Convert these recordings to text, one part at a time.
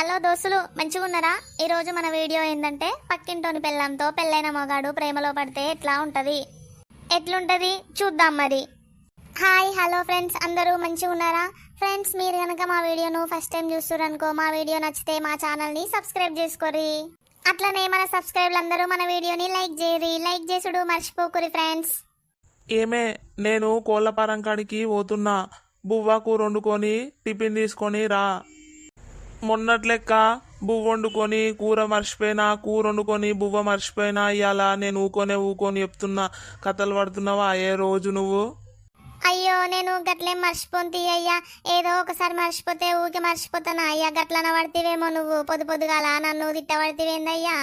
Hello దోస్తులు మంచిగా ఉన్నారా? ఈరోజు మన వీడియో ఏంటంటే పక్కింటోని పెళ్ళంతో పెళ్ళైన మొగాడు ప్రేమలో పడితే ఎట్లా ఉంటుంది? ఎట్లుంటుంది? చూద్దాం మరి. హాయ్ హలో ఫ్రెండ్స్ అందరూ మంచిగా ఉన్నారా? ఫ్రెండ్స్ మీరు కనుక మా వీడియోను ఫస్ట్ టైం చూస్తున్నారనుకో మా వీడియో నచ్చితే మా ఛానల్ని సబ్స్క్రైబ్ చేసుకోరి. అట్లనే మన సబ్స్క్రైబ్లు అందరూ మన వీడియోని లైక్ చేయరి. లైక్ చేసుడు మర్చిపోకురి ఫ్రెండ్స్. ఏమే నేను కోళ్ళపారం కాడికి పోతున్నా. బువ్వ కూర వండుకొని టిఫిన్ తీసుకొని రా. మొన్నట్లెక్క బువ్వ వండుకొని కూర మర్చిపోయినా కూర వండుకొని బువ్వ మర్చిపోయినా ఇవాళ నేను ఊకొనే ఊకొని చెప్తున్నా. కథలు పడుతున్నావా? ఏ రోజు నువ్వు? అయ్యో నేను గట్లేం మర్చిపోను అయ్యా ఏదో ఒకసారి మర్చిపోతే ఊకే మర్చిపోతానా? అయ్యా గట్లన పడితేవేమో నువ్వు పొద్దు పొద్దుగాల నన్ను తిట్టబడితేవేందయ్యా?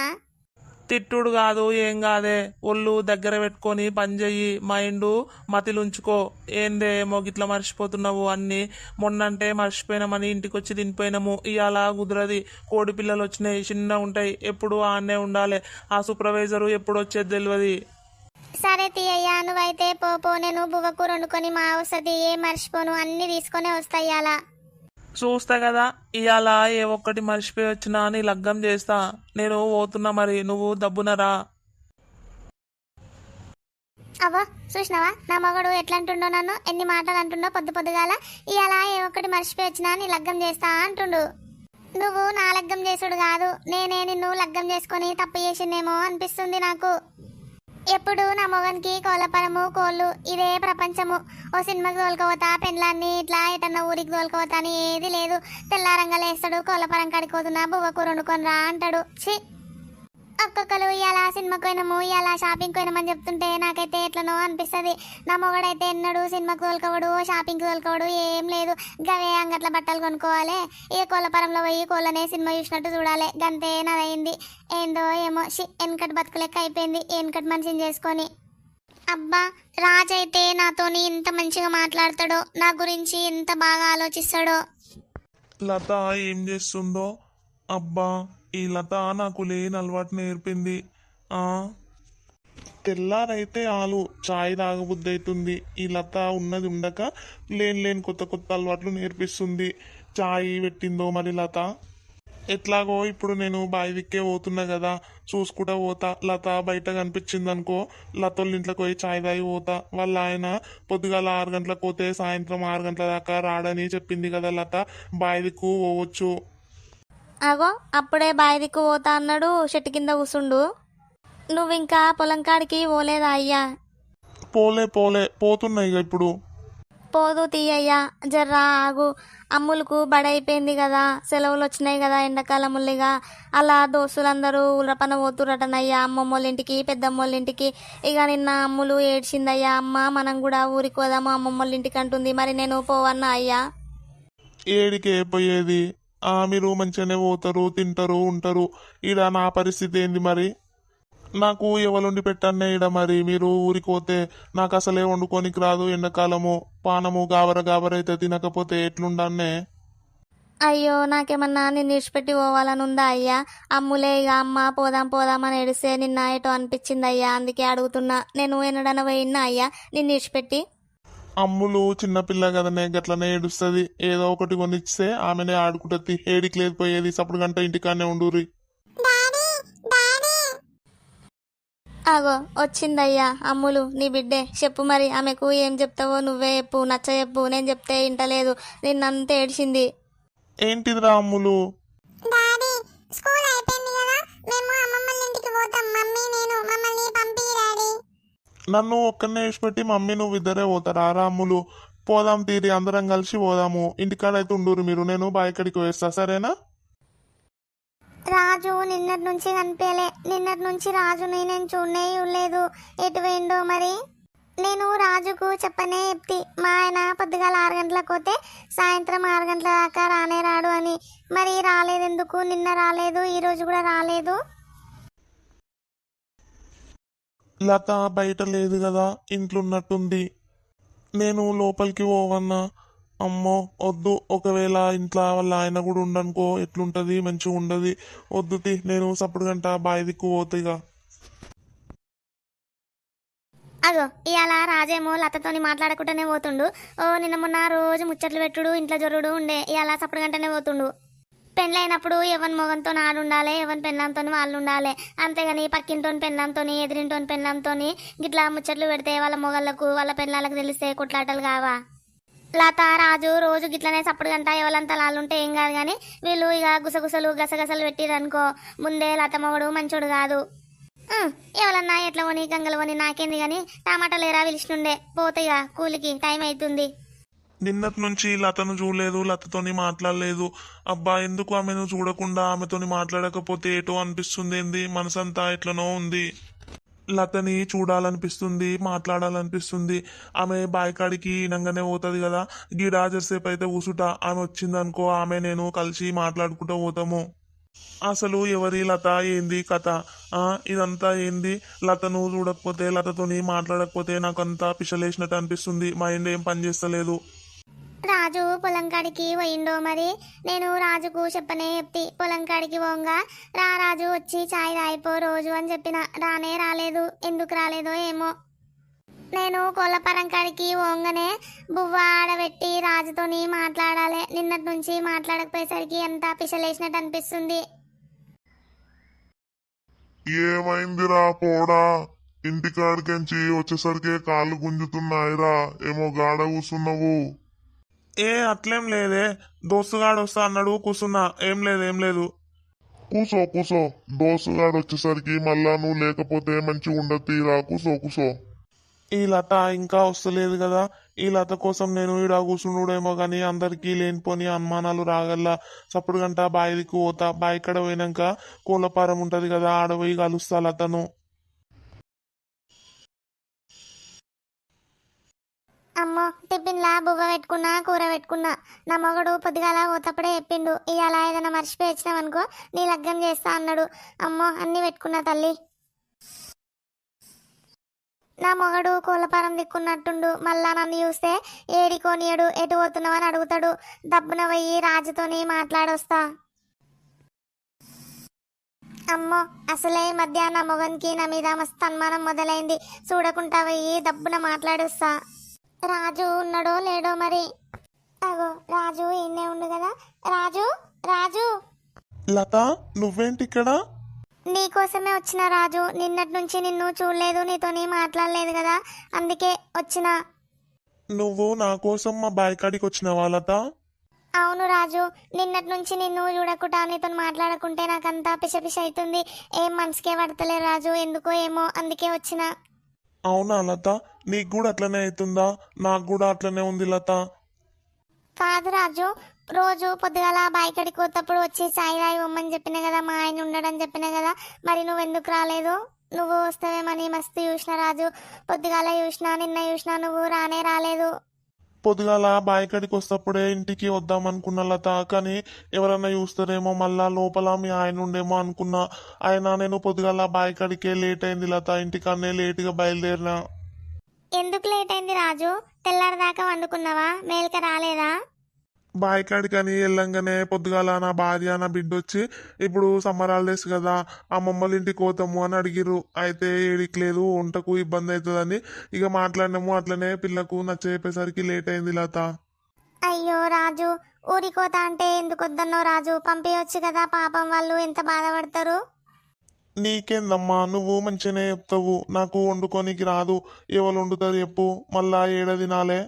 తిట్టుడు కాదు ఏం కాదే. ఒళ్ళు దగ్గర పెట్టుకొని పని చెయ్యి మైండ్ మతిలుంచుకో. ఏందే ఏమో గిట్లా మర్చిపోతున్నావు అన్ని. మొన్నంటే మర్చిపోయినామని ఇంటికి వచ్చి తినిపోయినాము. ఇవాళ కుదరది. కోడి పిల్లలు వచ్చినాయి చిన్న ఉంటాయి. ఎప్పుడు ఆనే ఉండాలి. ఆ సూపర్వైజరు ఎప్పుడు వచ్చేది తెలియదు సరే తీయ్యా నువ్వైతే పో నేను బువ్వకూర వండుకొని మా వస్తుంది ఏం మర్చిపోను అన్ని తీసుకొని వస్తాయి అలా చూస్తా కదా ఇవాళ ఏ ఒక్కటి మర్చిపోయి వచ్చినా అని లగ్గం చేస్తా. నేను పోతున్నా మరి నువ్వు దబ్బునరా అవ్వ చూసినావా? నా మగడు ఎట్లా అంటుండో నన్ను? ఎన్ని మాటలు అంటుండో పొద్దు పొద్దుగాల ఇవాళ ఏ ఒక్కటి మర్చిపోయి వచ్చినా నీ లగ్గం చేస్తా అంటుండు. నువ్వు నా లగ్గం చేసుడు కాదు. నేనే నిన్ను లగ్గం చేసుకొని తప్పు చేసిందేమో అనిపిస్తుంది నాకు. ఎప్పుడు నా మొగనికి కోలపరము కోళ్ళు ఇదే ప్రపంచము. ఓ సినిమాకి తోలుకోవతా పెండ్లాన్ని ఇట్లా ఎటన్నా ఊరికి తోలుకోవతా అని ఏది లేదు. తెల్లారంగా లేస్తాడు కోళ్ళపరం కడుకోదునా బువ్వకూర వండుకొని రా అంటాడు. ఛీ! ఒక్కొక్కరు ఇలా సినిమాకి పోయినాము ఇలా షాపింగ్ పోయినామని చెప్తుంటే నాకైతే ఎట్లనో అనిపిస్తుంది. నా మొగడైతే ఎన్నడు సినిమాకు తోలుకోవడు షాపింగ్కి తోలుకోవడు ఏం లేదు. గవే అంగట్ల బట్టలు కొనుక్కోవాలి. ఏ కోళ్ళపరంలో పోయి కోళ్ళనే సినిమా చూసినట్టు చూడాలి. గంతే నాదైంది. ఏందో ఏమో షి వెనకటి అయిపోయింది. వెనకటి మనిషిని చేసుకొని. అబ్బా రాజైతే నాతోని ఇంత మంచిగా మాట్లాడతాడో నా గురించి ఎంత బాగా ఆలోచిస్తాడో. లత ఏం చేస్తుందో? అబ్బా. ఈ లత నాకు లేని అలవాటు నేర్పింది. ఆ? తెల్లారైతే ఆలు చాయ్ తాగబుద్ధి అవుతుంది ఈ లత ఉన్నది ఉండక లేని లేని కొత్త కొత్త అలవాట్లు నేర్పిస్తుంది. చాయ్ పెట్టిందో మరి లత? ఎట్లాగో ఇప్పుడు నేను బావి దిక్కే పోతున్నా కదా చూసుకుంటా పోతా. లత బయట కనిపించింది అనుకో లతోళ్ళ ఇంట్లోకి పోయి చాయ్ తాగి పోతా. వాళ్ళ ఆయన పొద్దుగాల ఆరు గంటలకు పోతే సాయంత్రం ఆరు గంటల దాకా రాడని చెప్పింది కదా లత. బావి దిక్కు పోవచ్చు. అగో అప్పుడే బావి దిక్కు పోతా అన్నాడు చెట్టు కింద కూసుండు. నువ్వు ఇంకా పొలం కాడికి పోలేదా అయ్యా? పోలే పోలే పోతున్నాయి ఇక ఇప్పుడు. పోదు తీయ్యా జర్రా ఆగు. అమ్ములకు బడైపోయింది కదా సెలవులు వచ్చినాయి కదా ఎండాకాలం ముల్లిగా అలా దోస్తులందరూ ఉలపన పోతురటనయ్యా అమ్మమ్మ వాళ్ళ ఇంటికి పెద్దమ్మ వాళ్ళ ఇంటికి ఇక నిన్న అమ్ములు ఏడ్చిందయ్యా అమ్మ మనం కూడా ఊరికి పోదాము అమ్మమ్మ వాళ్ళ ఇంటికి అంటుంది మరి నేను పోవన్నా అయ్యా? ఏడికే పోయేది? మీరు మంచిగానే పోతారు తింటారు ఉంటారు. ఈడ నా పరిస్థితి ఏంది మరి? నాకు ఎవరుండి పెట్టన్నే ఈడ మరి? మీరు ఊరికి పోతే నాకు అసలే వండుకోనికి రాదు ఎండాకాలము. పానము గాబర గాబర అయితే తినకపోతే ఎట్లుండన్నే? అయ్యో నాకేమన్నా నిన్ను విడిచిపెట్టి పోవాలని ఉందా అయ్యా? అమ్ములే ఇక అమ్మ పోదాం పోదాం అని ఎడిస్తే నిన్న ఏటో అనిపించింది అయ్యా? అందుకే అడుగుతున్నా. నేను ఎన్నడన పోయినా అయ్యా? నిన్ను విడిచిపెట్టి అమ్ములు చిన్నపిల్ల కదనే గట్లనే ఏడుస్తుంది. ఏదో ఒకటి కొనిస్తే ఆమెనే ఆడుకుంటుంది. ఏడికి లేదు పోయేది. సప్పుడు గంట ఇంటికానే ఉండుర్రి. అగో వచ్చిందయ్యా అమ్ములు. నీ బిడ్డే చెప్పు మరి ఆమెకు ఏం చెప్తావో నువ్వే చెప్పు నచ్చ చెప్పు. నేను చెప్తే ఇంటలేదు. నిన్నంతా ఏడ్చింది. ఏంటిదిరా అమ్ములు? డాడీ స్కూల్ అయిపోయింది కదా. మేము అమ్మమ్మ ఇంటికి పోతాం. మమ్మీ నేను మమ్మల్ని నన్ను ఒక్కనే పెట్టి మమ్మీ నువ్వు ఇద్దరే పోతారా? రాములు పోదాం తీరి అందరం కలిసి పోదాము. ఇంటికాడైతే ఉండూరు మీరు. నేను బాయికడికి వేస్తా. సరేనా? రాజు నిన్నటి నుంచి కనిపించలే. నిన్నటి నుంచి రాజుని నేను చూడనే లేదు ఎటు పోయిండో మరి? నేను రాజుకు చెప్పనే చెప్తి. మా ఆయన పొద్దుగాల ఆరు గంటలకు పోతే సాయంత్రం ఆరు గంటల దాకా రానే రాడు అని. మరి రాలేదు ఎందుకు నిన్న రాలేదు ఈ రోజు కూడా రాలేదు. లత బయట లేదు కదా ఇంట్లో ఉన్నట్టుంది నేను లోపలికి పోవన్నా. అమ్మో వద్దు. ఒకవేళ ఇంట్లో వాళ్ళ ఆయన కూడా ఉండనుకో ఎట్లుంటది? మంచిగా ఉండదు. వద్దు తి నేను సప్పుడు గంట బాయి దిక్కు పోతాయిగా అగో ఇవాళ రాజేమో లతతోని మాట్లాడకుండానే పోతుండు. ఓ నిన్న మొన్న రోజు ముచ్చట్లు పెట్టుడు ఇంట్లో జొరుడు ఉండే. ఇవాళ సప్పుడు గంటనే పోతుండు. పెళ్ళైనప్పుడు ఎవరి మొగంతో నాడు ఉండాలి ఎవరి పెళ్ళంతో వాళ్ళు ఉండాలి. అంతేగాని పక్కింటోని పెళ్ళంతో ఎదిరింటోని పెళ్ళంతో గిట్లా ముచ్చట్లు పెడితే వాళ్ళ మొగళ్ళకు వాళ్ళ పెళ్ళాలకు తెలిస్తే కొట్లాటలు కావా? లత రాజు రోజు గిట్లనే సప్పుడు గంట ఎవరంతా లాలుంటే ఏం కాదు కానీ వీళ్ళు ఇక గుసగుసలు గసగసలు పెట్టిరనుకో. ముందే లత మొగడు మంచోడు కాదు. ఎవరన్నా ఎట్లా కొని గంగలు కొని నాకేంది కానీ టమాటాలు ఎరా పిలిచినుండే పోతాయిగా కూలికి టైం అవుతుంది నిన్నటి నుంచి లతను చూడలేదు లతతోని మాట్లాడలేదు. అబ్బా ఎందుకు ఆమెను చూడకుండా ఆమెతోని మాట్లాడకపోతే ఏటో అనిపిస్తుంది ఏంది? మనసంతా ఎట్లనో ఉంది. లతని చూడాలనిపిస్తుంది మాట్లాడాలనిపిస్తుంది. ఆమె బాయికాడికి ఈనంగానే పోతుంది కదా? గీ రాజర్సేపు అయితే ఊసుట. ఆమె వచ్చిందనుకో ఆమె నేను కలిసి మాట్లాడుకుంటూ పోతాము. అసలు ఎవరి లత ఏంది కథ? ఆ ఇదంతా ఏంది? లతను చూడకపోతే లతతోని మాట్లాడకపోతే నాకు అంతా పిషలేసినట్టు అనిపిస్తుంది. మైండ్ ఏం పనిచేస్తలేదు రాజు పొలం కాడికి పోయిండో మరి? నేను రాజుకు చెప్పనే చెప్తి పొలం కాడికి పోంగా. రా రాజు వచ్చి చాయ్ రాయిపో రోజు అని చెప్పిన. రానే రాలేదు ఎందుకు రాలేదో ఏమో. నేను కోళ్ళపరం కాడికి పోగానే బువ్వ ఆడబెట్టి రాజుతోని మాట్లాడాలి. నిన్నటి నుంచి మాట్లాడకపోయేసరికి ఎంత పిసలేసినట్టు అనిపిస్తుంది. ఏమైందిరా పోడా? ఇంటికాడికెంచి వచ్చేసరికి కాళ్ళు గుంజుతున్నాయిరా. ఏమో గాడ కూసున్నావు. ఏ అట్లేం లేదే. దోస్తుగాడు వస్తా అన్నాడు కూర్చున్నా ఏం లేదు ఏం లేదు. కూసో కూసో. దోసుగాడు వచ్చేసరికి మళ్ళా నువ్వు లేకపోతే మంచిగా ఉండదు తీరా కూసో కూసో. ఈ లత ఇంకా వస్తలేదు కదా. ఈ లత కోసం నేను ఈడ కూర్చున్నాడేమో కానీ అందరికీ లేనిపోని అనుమానాలు రాగల్లా. సప్పుడు గంట బాయికి పోతా. బాయి కడ పోయినాక కోళ్ళపారం ఉంటది కదా ఆడ పోయి కలుస్తా లతను. అమ్మో టిఫిన్లా బువ్వ పెట్టుకున్నా కూర పెట్టుకున్నా. నా మొగడు పొద్దుగాల పోతప్పుడే చెప్పిండు ఇవాళ ఏదైనా మర్చిపోయి వచ్చినావనుకో నీ లగ్గం చేస్తా అన్నాడు. అమ్మో అన్ని పెట్టుకున్నా తల్లి. నా మొగడు కోళ్ళపారం దిక్కున్నట్టుండు. మళ్ళా నన్ను చూస్తే ఏడికోనియడు ఎటు పోతున్నావని అడుగుతాడు. దబ్బున పోయి రాజుతోనే మాట్లాడొస్తా. అమ్మో అసలే ఈ మధ్య నా మొగన్కి నా మీద మస్తు అనుమానం మొదలైంది. చూడకుండా పోయి దబ్బున మాట్లాడొస్తా. రాజు ఉన్నాడో లేడో మరి? అగో రాజు ఈయనే ఉండు కదా. రాజు రాజు! లత నువ్వేంటి ఇక్కడ? నీకోసమే వచ్చిన రాజు. నిన్నటి నుంచి నిన్ను చూడలేదు నీతోని మాట్లాడలేదు కదా. అందుకే వచ్చిన. నువ్వు నా కోసం మా బాయి కాడికి వచ్చినావా లత? అవును రాజు. నిన్నటి నుంచి నిన్ను చూడకుండా నీతో మాట్లాడకుంటే నాకంతా పిస పిస అవుతుంది. ఏం మనసుకే పడతలేదు రాజు. ఎందుకో ఏమో అందుకే వచ్చిన. అవునా లత? నీకు కూడా అట్లనే అవుతుందా? నాకు కూడా అట్లనే ఉంది లత. కాదు రాజు రోజు పొద్దుగాల బాయికడికి పోతప్పుడు వచ్చి చాయ్ రాయి ఇవ్వమని చెప్పిన కదా మా ఆయన ఉండడని చెప్పిన కదా మరి నువ్వు ఎందుకు రాలేదు? నువ్వు వస్తావేమని మస్తు చూసిన రాజు. పొద్దుగాల చూసినా నిన్న చూసినా నువ్వు రానే రాలేదు. పొద్దుగాల బాయికాడికి వస్తప్పుడే ఇంటికి వద్దాం అనుకున్నా లత కానీ ఎవరన్నా చూస్తారేమో మళ్ళా లోపల మీ ఆయన ఉండేమో అనుకున్నా. ఆయన నేను పొద్దుగాల బాయి కాడికే లేట్ అయింది లత ఇంటికన్నే లేటుగా బయలుదేరినా. ఎందుకు లేట్ అయింది రాజు? తెల్లారిదాకా వండుకున్నావా? మేల్క రాలేదా? బాయి కాడికని వెళ్ళంగానే పొద్దుగాల నా భార్య నా బిడ్డ వచ్చి ఇప్పుడు సమ్మర్ హాలిడేస్ కదా అమ్మమ్మల ఇంటికి పోతాము అని అడిగిర్రు. అయితే ఏడికి లేదు వంటకు ఇబ్బంది అవుతుందని ఇక మాట్లాడినాము అట్లనే పిల్లకు నచ్చ చెప్పేసరికి లేట్ అయింది లత. అయ్యో రాజు ఊరికోత అంటే ఎందుకు వద్దన్నో రాజు పంపించవచ్చు కదా పాపం వాళ్ళు ఎంత బాధపడతారు? నీకేందమ్మా నువ్వు మంచిగానే చెప్తావు నాకు వండుకోనికి రాదు ఎవరు వండుతారు చెప్పు మళ్ళా ఏడ తినాలే?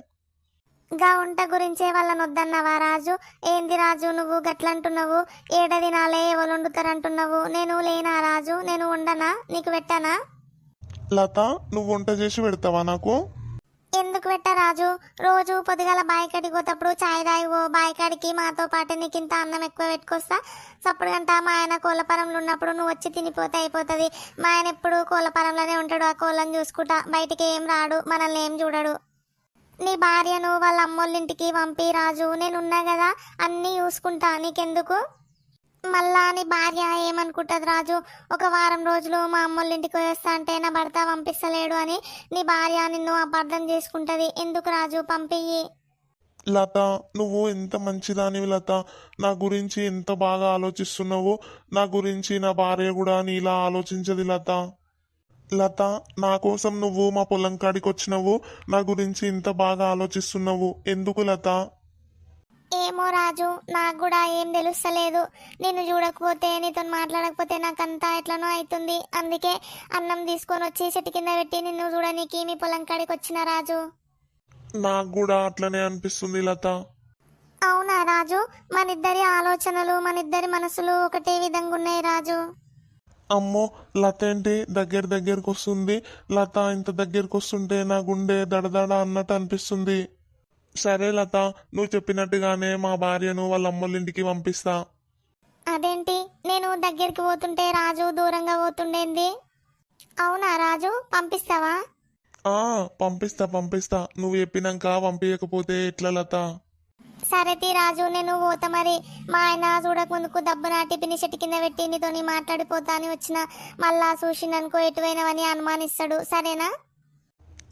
గా వంట గురించే వాళ్ళని వద్దన్నావా రాజు? ఏంది రాజు నువ్వు గట్లంటున్నావు? ఏడ తినాలే? ఎవరు వండుతారంటున్నావు? నేను లేనా రాజు? నేను ఉండనా నీకు పెట్టానా? లత నువ్వు వంట చేసి పెడతావా నాకు? ఎందుకు పెట్ట రాజు? రోజు పొద్దుగాల బాయికాడికి పోతప్పుడు చాయ్ తాగిపో. బాయికాడికి మాతో పాటు నీకు ఇంత అన్నం ఎక్కువ పెట్టుకొస్తా. సప్పుడు గంట మా ఆయన కోళ్ళపరంలో ఉన్నప్పుడు నువ్వు వచ్చి తినిపోతే అయిపోతుంది. మా ఆయన ఎప్పుడు కోళ్ళపరంలోనే ఉంటాడు. ఆ కోళ్ళని చూసుకుంటా. బయటికి ఏం రాడు. మనల్ని ఏం చూడడు. నీ భార్యను వాళ్ళ అమ్మోళ్ళింటికి పంపి రాజు నేనున్నా కదా అన్నీ చూసుకుంటా. నీకెందుకు? మళ్ళా నీ భార్య ఏమనుకుంటుంది రాజు? ఒక వారం రోజులు మా అమ్మోళ్ళ ఇంటికి వస్తా అంటే నా భర్త పంపిస్తలేడు అని నీ భార్య నిన్ను అపార్థం చేసుకుంటది. ఎందుకు రాజు? పంపియ్యి. లత నువ్వు ఎంత మంచిదానివి లత. నా గురించి ఎంత బాగా ఆలోచిస్తున్నావు నా గురించి నా భార్య కూడా నీలా ఆలోచించదు లత. లత నా కోసం నువ్వు మా పొలం కాడికి వచ్చినావు నా గురించి ఇంత బాగా ఆలోచిస్తున్నావు. ఎందుకు లత? ఏమో రాజు నాకు కూడా ఏం తెలుస్తలేదు. నిన్ను చూడకపోతే నీతో మాట్లాడకపోతే నాకంతా ఎట్లనో అవుతుంది అందుకే అన్నం తీసుకొని వచ్చి చెట్టు కింద పెట్టి నిన్ను చూడనీకి మీ పొలం కాడికి వచ్చిన రాజు. నాకు కూడా అట్లనే అనిపిస్తుంది లత. అవునా రాజు? మనిద్దరి ఆలోచనలు మనిద్దరి మనసులు ఒకటే విధంగా ఉన్నాయి రాజు. అమ్మో లత ఏంటి దగ్గర దగ్గరకు వస్తుంది. లత ఇంత దగ్గరకు వస్తుంటే నా గుండె దడదడ అన్నట్టు అనిపిస్తుంది. సరే లత నువ్వు చెప్పినట్టుగానే మా భార్యను వాళ్ళ అమ్మోళ్ళ ఇంటికి పంపిస్తా. అదేంటి? నేను దగ్గరికి పోతుంటే రాజు దూరంగా పోతుండేంది? అవునా రాజు? పంపిస్తావా? ఆ పంపిస్తా పంపిస్తా. నువ్వు చెప్పినాక పంపించకపోతే ఎట్లా లత? సరే తీ రాజు నేను పోతా మరి. మా ఆయన చూడక ముందుకు దబ్బు నాటి పిన్ని చెట్టు కింద పెట్టి నీతోని మాట్లాడిపోతా అని వచ్చిన మళ్ళా చూసిండనుకో ఎటువైనవని అనుమానిస్తాడు. సరేనా?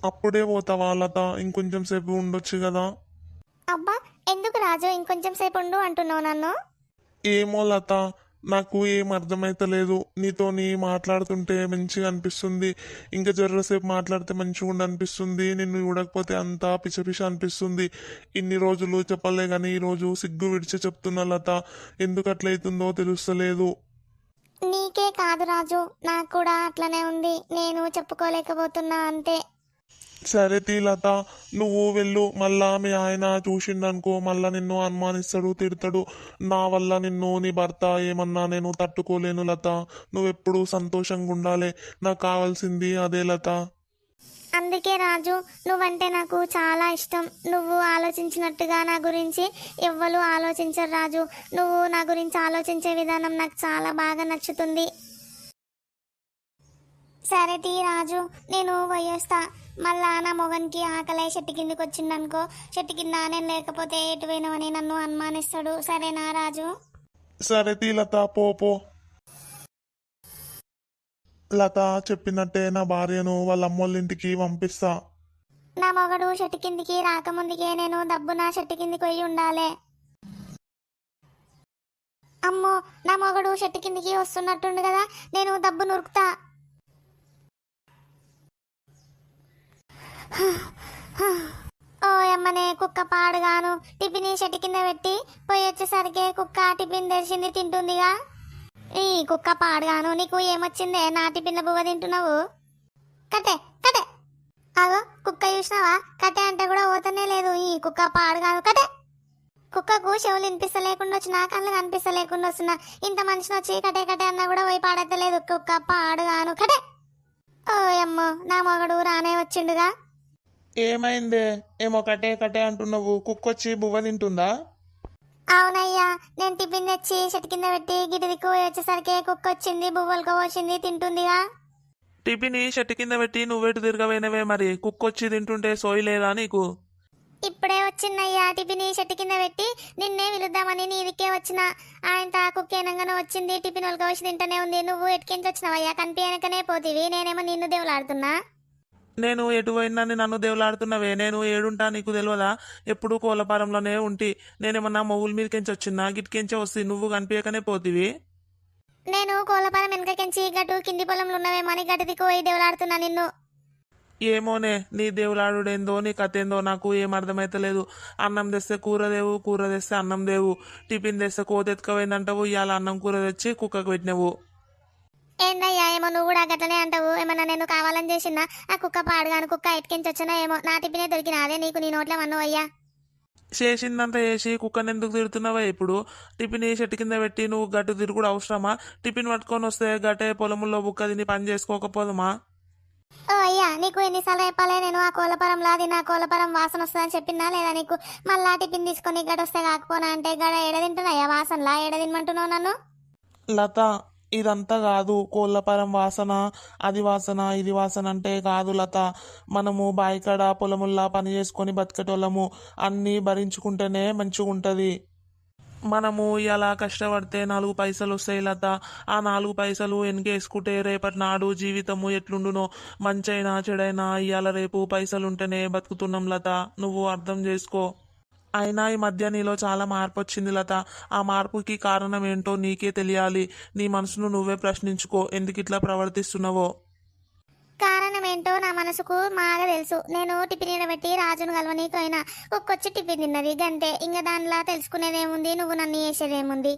అప్పుడే పోతావా లత ఇంకొంచెం సేపు ఉండొచ్చు కదా. అబ్బా ఎందుకు రాజు? ఇంకొంచెం సేపు ఉండు అంటున్నావు నన్ను. ఏమో లత నాకు ఏం అర్థమైతలేదు నీతోని మాట్లాడుతుంటే మంచిగా అనిపిస్తుంది. ఇంకా జర్రసేపు మాట్లాడితే మంచిగా ఉండి అనిపిస్తుంది నిన్ను చూడకపోతే అంతా పిచ్చపిచ్చ అనిపిస్తుంది. ఇన్ని రోజులు చెప్పలే కానీ ఈరోజు సిగ్గు విడిచి చెప్తున్నా లత. ఎందుకు అట్లయితుందో తెలుస్తలేదు. నీకే కాదు రాజు. నాకు కూడా అట్లనే ఉంది. నేను చెప్పుకోలేకపోతున్నా అంతే. సరే లత నువ్వు వెళ్ళు. మళ్ళా మీ ఆయన చూసిండనుకో మళ్ళా నిన్ను అనుమానిస్తాడు తిడతాడు. నా వల్ల నిన్ను నీ భర్త ఏమన్నా నేను తట్టుకోలేను లత. నువ్వెప్పుడు సంతోషంగా ఉండాలి. నాకు కావాల్సింది అదే లత. అందుకే రాజు నువ్వంటే నాకు చాలా ఇష్టం. నువ్వు ఆలోచించినట్టుగా నా గురించి ఎవ్వరు ఆలోచించరు రాజు. నువ్వు నా గురించి ఆలోచించే విధానం నాకు చాలా బాగా నచ్చుతుంది. సరే తీ రాజు నేను పోయేస్తా. మళ్ళా నా మొగనికి ఆకలే చెట్టు కిందకి వచ్చిందనుకో చెట్టు కింద నేను లేకపోతే ఎటు పోయినావని నన్ను అనుమానిస్తాడు. సరేనా రాజు? సరే తీ లత పో పో. లత చెప్పినట్టే నా భార్యను వాళ్ళ అమ్మోళ్ళ ఇంటికి పంపిస్తా. నా మొగడు చెట్టు కిందికి రాకముందుకే నేను దబ్బున చెట్టు కిందికి పోయి ఉండాలి. అమ్మో నా మొగడు చెట్టు కిందికి వస్తున్నట్టుండు కదా నేను దబ్బు నురుకుతా. ఓ అమ్మనే కుక్క పాడుగాను. టిఫిన్ చెట్టు కింద పెట్టి పోయి వచ్చేసరికి కుక్క టిఫిన్ తెరిచింది తింటుందిగా. ఈ కుక్క పాడుగాను నీకు ఏమొచ్చిందే? నా టిఫిన్ల బువ్వ తింటున్నావు? కటే కటే అగో కుక్క చూసినావా? కటే అంటే కూడా పోతనే లేదు. ఈ కుక్క పాడుగాను కటే కుక్కకు చెవులు వినిపిస్తలేకుండా వచ్చినా కళ్ళు కనిపిస్తలేకుండా వస్తున్నా. ఇంత మనిషిని వచ్చి కటే కటే అన్నా కూడా పోయి పాడతలేదు కుక్క పాడుగాను కటే ఓ అమ్మో నా మగడు రానే వచ్చిండుగా. ఏమైందే? ఏమో కటే కటే అంటున్నావు. కుక్కొచ్చి బువ్వ తింటుందా? అవునయ్యా నేను టిఫిన్ తెచ్చి చెట్టు కింద పెట్టి గిటి దిక్కు వచ్చేసరికి కుక్క వచ్చింది బువ్వలకు వచ్చింది తింటుందిగా. టిఫిన్ చెట్టు కింద పెట్టి నువ్వెటు తిరగవేనవే మరి. కుక్కొచ్చి తింటుంటే సోయి లేదా నీకు? ఇప్పుడే వచ్చిందయ్యా టిఫిన్ చెట్టు కింద పెట్టి నిన్నే పిలుద్దామని నీ దిక్కే వచ్చిన. ఆయన కుక్కేనంగానే వచ్చింది టిఫిన్ వాళ్ళకి వచ్చి తింటూనే ఉంది. నువ్వు ఎటుకించి వచ్చినావయ్యా? కనిపించకనే పోతివి. నేనేమో నిన్ను దేవులాడుతున్నా. నేను ఎటు పోయిందని నన్ను దేవులాడుతున్నవే. నేను ఏడుంటా నీకు తెలియదా ఎప్పుడు కోలపారంలోనే ఉంటి. నేనేమన్నా మొగుల మీదకించి వచ్చినా గిట్కించి వస్తే నువ్వు కనిపించకనే పోతివి? నేను కోలపాలెం వెనకకించి గటు కింది పొలంలో ఉన్నవేమో అని గటు దిక్కు పోయి దేవులాడుతున్నా నిన్ను. ఏమోనే నీ దేవులాడుడేందో నీ కథ ఏందో నాకు ఏం అర్థమైతలేదు. అన్నం తెస్తే కూర దేవు కూర తెస్తే అన్నం దేవు టిఫిన్ తెస్తే కోత ఎత్తుకపోయిందంటావు ఇవాళ అన్నం కూర తెచ్చి కుక్కకు పెట్టినవు. ఏందయ్యా ఏమో నువ్వు కూడా గట్లనే అంటావు. ఏమన్నా నేను కావాలని చేసినా ఆ కుక్క పాడుగాను కుక్క ఎటుకించి వచ్చినా ఏమో? నా టిఫినే దొరికినా అదే నీకు నీ నోట్లో వన్ను అయ్యా. చేసిందంతా చేసి కుక్కని ఎందుకు తిడుతున్నావా ఇప్పుడు? టిఫిన్ చెట్టు కింద పెట్టి నువ్వు గట్టు తిరుగుడు అవసరమా? టిఫిన్ పట్టుకొని వస్తే గట్టే పొలంలో బుక్క తిని పని చేసుకోకపోదమా? ఓ అయ్యా నీకు ఎన్నిసార్లు చెప్పాలే నేను? ఆ కోలపరం లాది నా కోలపరం వాసన వస్తుందని చెప్పినా లేదా నీకు? మళ్ళా టిఫిన్ తీసుకొని గడ వస్తే కాకపోనా అంటే గడ ఎడ తింటున్నాయా వాసనలా? తినమంటున్నావు నన్ను? లత ఇదంతా కాదు. కోళ్ళపరం వాసన అది వాసన ఇది వాసన అంటే కాదు లత. మనము బాయికాడ పొలముల్లా పని చేసుకొని బతికేటోళ్ళము. అన్నీ భరించుకుంటేనే మంచిగా ఉంటుంది మనము ఇలా కష్టపడితే నాలుగు పైసలు వస్తాయి లత. ఆ నాలుగు పైసలు వెనకేసుకుంటే రేపటి నాడు జీవితము ఎట్లుండునో మంచైనా చెడైనా ఇవాళ రేపు పైసలు ఉంటేనే బతుకుతున్నాం లత. నువ్వు అర్థం చేసుకో. అయినా ఈ మధ్య నీలో చాలా మార్పు వచ్చింది లత. ఆ మార్పుకి కారణం ఏంటో నీకే తెలియాలి. నీ మనసును నువ్వే ప్రశ్నించుకో. ఎందుకు ఇట్లా ప్రవర్తిస్తున్నావో? కారణం ఏంటో నా మనసుకు బాగా తెలుసు. నేను టిఫిన్ పెట్టి రాజును కలవనీకి పోయినా ఒక్కొచ్చి టిఫిన్ తిన్నది. గంతే. ఇంకా దానిలో తెలుసుకునేదేముంది? నువ్వు నన్ను చేసేదేముంది?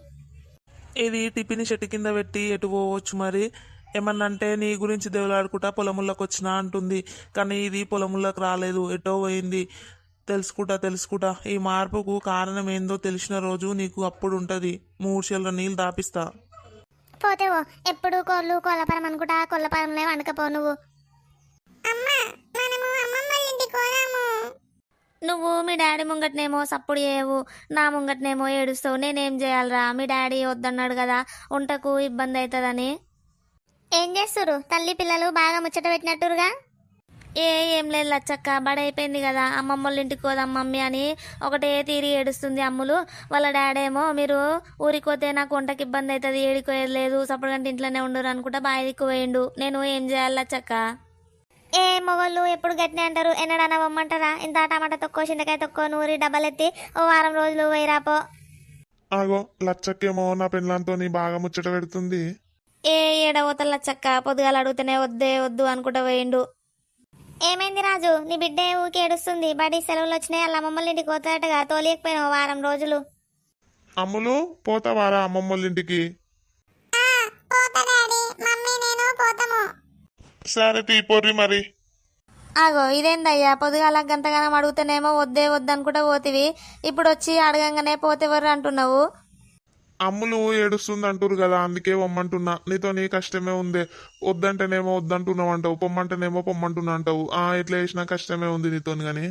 ఇది టిఫిన్ చెట్టు కింద పెట్టి ఎటు పోవచ్చు మరి? ఏమన్నంటే నీ గురించి దేవులాడుకుంటా పొలముల్లోకి వచ్చినా అంటుంది. కానీ ఇది పొలముల్లోకి రాలేదు. ఎటో పోయింది. తెలుసుకుంటా తెలుసుకుంటా. ఈ మార్పుకు కారణం ఏందో తెలిసిన రోజు నీకు అప్పుడు ఉంటుంది. మూడు చెల్ల నీళ్ళు దాపిస్తా. పోతే ఎప్పుడు కోళ్ళు కొల్లపరం అనుకుంటా కొల్లపరంలో వండకపో నువ్వు. నువ్వు మీ డాడీ ముంగట్నేమో సప్పుడు చేయవు నా ముంగట్నేమో ఏడుస్తావు నేనేం చేయాలరా? మీ డాడీ వద్దన్నాడు కదా వంటకు ఇబ్బంది అవుతుందని ఏం చేస్తురు తల్లి పిల్లలు బాగా ముచ్చట పెట్టినట్టురుగా? ఏ ఏం లేదు లచ్చక్క బడైపోయింది కదా. అమ్మమ్మ వాళ్ళ ఇంటికి పోదాం మమ్మీ అని ఒకటే తీరి ఏడుస్తుంది అమ్ములు. వాళ్ళ డాడీ ఏమో మీరు ఊరికి పోతే నాకు వంటకి ఇబ్బంది అవుతుంది ఏడికోయేది లేదు సపడగంట ఇంట్లోనే ఉండరు అనుకుంటా బాగా దిక్కు పోయిండు. నేను ఏం చేయాలి లచ్చక్క? ఏ మొగోళ్ళు ఎప్పుడు గట్టినే అంటారు? ఎన్నడన్నా పొమ్మంటారా ఇంత టమాటా తొక్కో చింతకాయ తొక్కో నూరి డబ్బలెత్తి ఓ వారం రోజులు వైరాపో ఆగో లచ్చక్కేమో నా పెళ్ళంతో బాగా ముచ్చట పెడుతుంది. ఏ ఏడవతల చక్క పొద్దుగాల అడిగితేనే వద్దే వద్దు అనుకుంటా పోయిండు. ఏమైంది రాజు? నీ బిడ్డ ఊకి ఏడుస్తుంది? బడి సెలవులు వచ్చినాయి అలా మమ్మల్ని ఇంటికి తోలియకపోయినావు వారం రోజులు. అమ్ములు పోతావారా అమ్మమ్మ వాళ్ళ ఇంటికి? ఆ పోతా డాడీ. మమ్మీ నేను పోతాము. సరే తీ పొర్రి మరి. ఆగో ఇదేందయ్యా? పొద్దుగాల గంతగానం అడుగుతానేమో వద్దే వద్దు అనుకుంటా పోతివి. ఇప్పుడు వచ్చి అడగంగానే పోతేవరు అంటున్నావు? అమ్ములు ఏడుస్తుంది అంటారు కదా అందుకే పొమ్మంటున్నా. నీతో నీ కష్టమే ఉంది. వద్దంటేనేమో వద్దంటున్నావు అంటావు పొమ్మంటేనేమో పొమ్మంటున్నా అంటావు ఆ ఎట్లా చేసినా కష్టమే ఉంది నీతో గాని.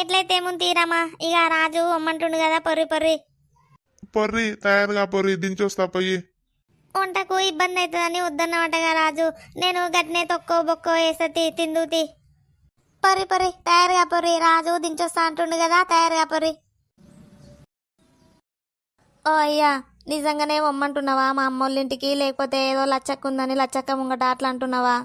ఎట్లయితే ఏముంది తీరమ్మా ఇక రాజు అమ్మంటుండు కదా పొర్రి పొర్రి. పొర్రి తయారుగా పొర్రి దించొస్తా పోయి వంటకు ఇబ్బంది అవుతుందని వద్దన్నమాటగా రాజు. నేను గట్నే తొక్కో బొక్కో వేసతి తిందుతి పొరి పొరి తయారుగా పొరి రాజు దించొస్తా అంటుండు కదా తయారుగా పొరి ఓ అయ్యా నిజంగానే వమ్మంటున్నావా మా అమ్మోళ్ళ ఇంటికి లేకపోతే ఏదో లచ్చక్క ఉందని లచ్చక్క ముంగట అట్లా అంటున్నావా?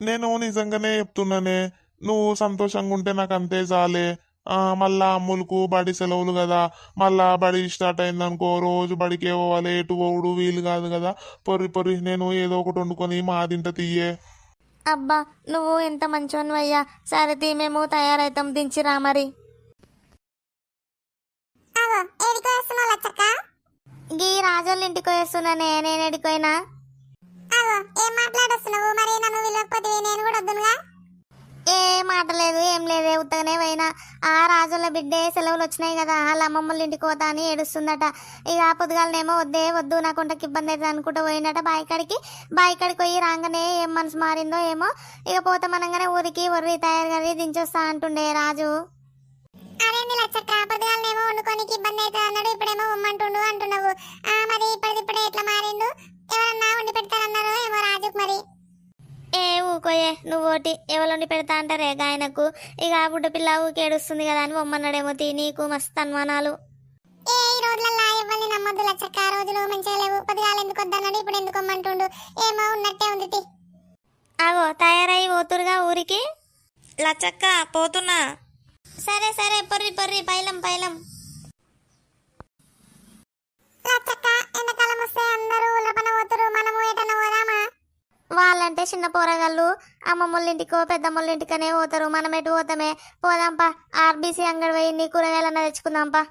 నేను నిజంగానే చెప్తున్నానే. నువ్వు సంతోషంగా ఉంటే నాకు అంతే చాలే. ఆ మళ్ళా అమ్ములకు బడి సెలవులు కదా మళ్ళా బడి స్టార్ట్ అయిందనుకో రోజు బడికే పోవాలి ఎటు పోవుడు వీలు కాదు కదా పొర్రి పొర్రి నేను ఏదో ఒకటి వండుకొని మా తింట తీయే అబ్బా నువ్వు ఎంత మంచివని అయ్యా సరే తీ మేము తయారైతాం. దించిరా మరి. ఏడికి వస్తున్నావు లచ్చక్క? గీ రాజోళ్ళ ఇంటికి వేస్తున్నానే నేను ఎడిపోయినా అగో ఏం మాట్లాడొస్తున్నావు? మరి నన్ను విలకపోతే నేను కూడా వద్దునుగా? ఏ మాట లేదు ఏం లేదే ఉత్తగానే పోయినా. ఆ రాజుల బిడ్డే సెలవులు వచ్చినాయి కదా వాళ్ళ అమ్మమ్మల ఇంటికి పోతా అని ఏడుస్తుందట. ఇక పొద్దుగాలనేమో వద్దే వద్దు నాకు వంటకి ఇబ్బంది అవుతుంది అనుకుంటూ పోయినట బాయికాడికి బాయికాడికి పోయి రాగానే ఏం మనసు మారిందో ఏమో ఇక పోతామనగానే ఊరికి ఒర్రి తయారు కది దించొస్తా అంటుండే రాజు. అదేంది లచ్చక్క పొద్దుగాలనేమో వండుకోనికి ఇబ్బంది అవుతుంది అన్నాడు ఇప్పుడేమో ఉమ్మంటుండు అంటున్నావు. ఆ మరి ఇప్పటిదిప్పుడే ఎట్లా మారిండు? ఎవరన్నా వండి పెడతారన్నారో ఏమో రాజుకు మరి. ఏ ఊకోయే నువ్వు ఒకటి ఎవరిని పెడతా అంటారే గాయనకు ఇక ఆ బుడ్డ పిల్ల ఊకి ఏడుస్తుంది కదా అని బొమ్మన్నాడేమో తీ నీకు మస్తు అనుమానాలు. ఏ ఈ రోజులల్లా ఎవరిని నమ్మొద్దు లచ్చక్క ఆ రోజులు మంచిగా లేవు. పొద్దుగాల ఎందుకు వద్దన్నాడు ఇప్పుడు ఎందుకు ఉమ్మంటుండు? ఏమో ఉన్నట్టే ఉంది తీ. ఆగో తయారై పోతురుగా ఊరికి? లచ్చక్క పోతున్నా. సరే సరే పొర్రి పొర్రి పైలం పైలం. వాళ్ళంటే చిన్న పోరగాళ్ళు అమ్మమ్మళ్ళ ఇంటికో పెద్దమ్మళ్ళ ఇంటికనే పోతారు. మనం ఎటు పోతామే? పోదాంపా ఆర్బీసీ అంగడి పోయి నీ కూరగాయలన్నా తెచ్చుకుందాంపా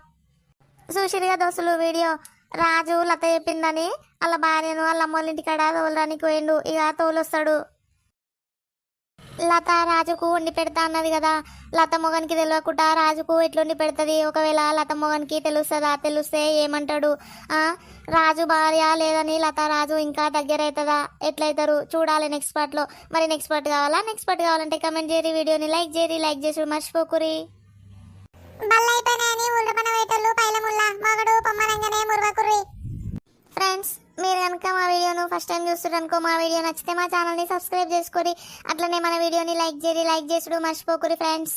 చూసిరుగా దోస్తులు వీడియో? రాజు లత చెప్పిందని వాళ్ళ భార్యను వాళ్ళ అమ్మోళ్ళ ఇంటికాడ తోలడానికి పోయిండు. ఇక తోలొస్తాడు. లత రాజుకు వండి పెడతా అన్నది కదా. లత మొగనికి తెలియకుండా రాజుకు ఎట్లుండి పెడుతుంది? ఒకవేళ లత మొగనికి తెలుస్తుందా? తెలిస్తే ఏమంటాడు? ఆ? రాజు భార్య లేదని లత రాజు ఇంకా దగ్గర అవుతుందా ఎట్లయితారు? చూడాలి నెక్స్ట్ పార్ట్లో. మరి నెక్స్ట్ పార్ట్ కావాలా? నెక్స్ట్ పార్ట్ కావాలంటే కమెంట్ చేయరి వీడియోని లైక్ చేయరి లైక్ చేసి మర్చిపోకురి. ఫ్రెండ్స్ మీరు కనుక మా వీడియోను ఫస్ట్ టైం చూస్తున్నారనుకో మా వీడియో నచ్చితే మా ఛానల్ని సబ్స్క్రైబ్ చేసుకోండి అట్లనే మన వీడియోని లైక్ చేయరి లైక్ చేసుడు మర్చిపోకురి ఫ్రెండ్స్